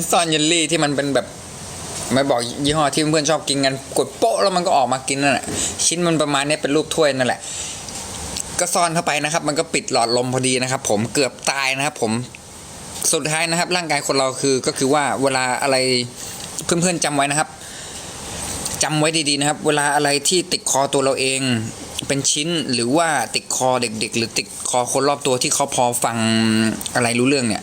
ันซ่อนเยลลี่ที่มันเป็นแบบไม่บอกยี่ห้อที่เพื่อนชอบกินกันกดโป๊ะแล้วมันก็ออกมากินนั่นแหละชิ้นมันประมาณนี้เป็นรูปถ้วยนั่นแหละ ก็ซ่อนเข้าไปนะครับ มันก็ปิดหลอดลมพอดีนะครับ ผมเกือบตายนะครับ ผมสุดท้ายนะครับ ร่างกายคนเราคือก็คือว่าเวลาอะไรเพื่อนๆจำไว้นะครับจำไว้ดีๆนะครับ เวลาอะไรที่ติดคอตัวเราเองเป็นชิ้นหรือว่าติดคอเด็ก ๆ หรือติดคอคนรอบตัวที่เขาพอฟังอะไรรู้เรื่องเนี่ย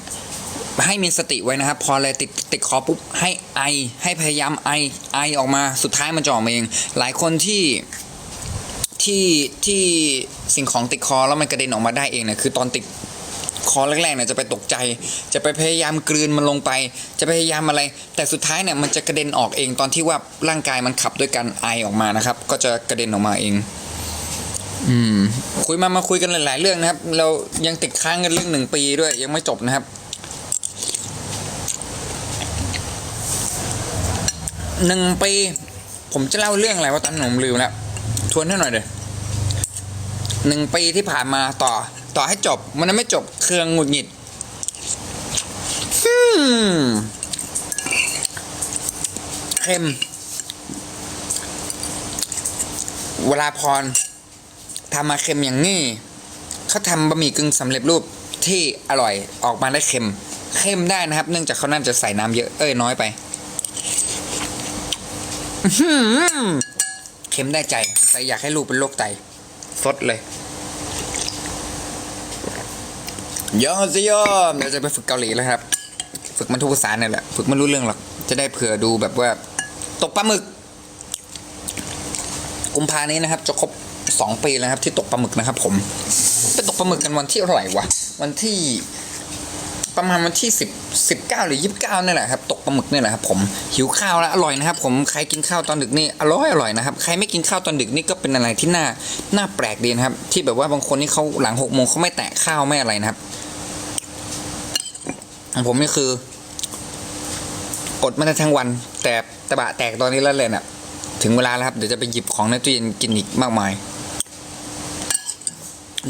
ให้มีสติไว้นะครับ พออะไรติดติดคอปุ๊บให้ไอ ให้พยายามไอไอออกมาสุดท้ายมันจะออกมาเอง หลายคนที่ที่ที่สิ่งของติดคอแล้วมันกระเด็นออกมาได้เองเนี่ยคือตอนติดคอแรกๆเนี่ยจะไปตกใจ จะไปพยายามกลืนมันลงไป จะพยายามอะไร แต่สุดท้ายเนี่ยมันจะกระเด็นออกเองตอนที่ว่าร่างกายมันขับด้วยการไอออกมานะครับ ก็จะกระเด็นออกมาเอง อืม คุยมามาคุยกันหลายๆเรื่องนะครับ เรายังติดค้างกันเรื่องหนึ่งปีด้วยยังไม่จบนะครับ หนึ่งปี ผมจะเล่าเรื่องอะไรว่าตอนนนผมลืมแล้วทวนให้หน่อยเดี๋ยวหนึ่งปีที่ผ่านมาต่อ ต่อให้จบ มันยังไม่จบเครื่องหงุดหงิดเค็มเวลาพรทำมาเค็มอย่างนี้เขาทำบะหมี่กึ่งสำเร็จรูปที่อร่อยออกมาได้เค็ม เค็มได้นะครับ เนื่องจากเขาน่าจะใส่น้ำเยอะเอ้ยน้อยไป เค็มได้ใจ แต่อยากให้ลูกเป็นโรคไตสดเลยยอดสิยอมเดี๋ยวจะไปฝึกเกาหลีแล้วครับ ฝึกมันทุกภาษาเนี่ยแหละ ฝึกไม่รู้เรื่องหรอก จะได้เผื่อดูแบบว่า ตกปลาหมึก กุมภานี้นะครับ จะครบสองปีแล้วครับ ที่ตกปลาหมึกนะครับ ผมไปตกปลาหมึกกันวันที่เท่าไหร่วะ วันที่ประมาณวันที่สิบสิบเก้าหรือยี่สิบเก้านี่แหละครับ ตก ปลาหมึกนี่แหละครับผมหิวข้าวแล้วอร่อยนะครับ ผมใครกินข้าวตอนดึกนี่อร่อยอร่อยนะครับใครไม่กินข้าวตอนดึกนี่ก็เป็นอะไรที่น่าน่าแปลกดีนะครับ ที่แบบว่าบางคนนี่เขาหลังหกโมงเขาไม่แตะข้าวไม่อะไรนะครับของผมนี่คืออดมาได้ทั้งวัน แต่ตะบะแตกตอนนี้แล้วเลยน่ะ ถึงเวลาแล้วครับเดี๋ยวจะไปหยิบของในตู้เย็นกินอีกมากมาย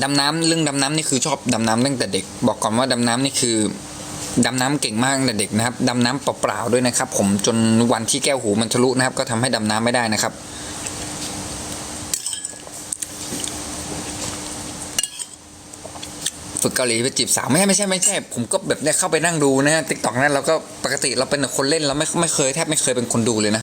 ดำน้ำเรื่องดำน้ำนี่คือชอบดำน้ำตั้งแต่เด็ก บอกก่อนว่าดำน้ำนี่คือ ดำน้ำเก่งมากแต่เด็กนะครับดำน้ำเปล่าๆด้วยนะครับ ผมจนวันที่แก้วหูมันทะลุนะครับ ก็ทำให้ดำน้ำไม่ได้นะครับ ฝึกเกาหลีไปจีบสาวไม่ใช่ไม่ใช่ไม่ใช่ ผมก็แบบได้เข้าไปนั่งดูนะติ๊กต็อกนั้นเราก็ปกติเราเป็นคนเล่นเราไม่ไม่เคยแทบไม่เคยเป็นคนดูเลยนะ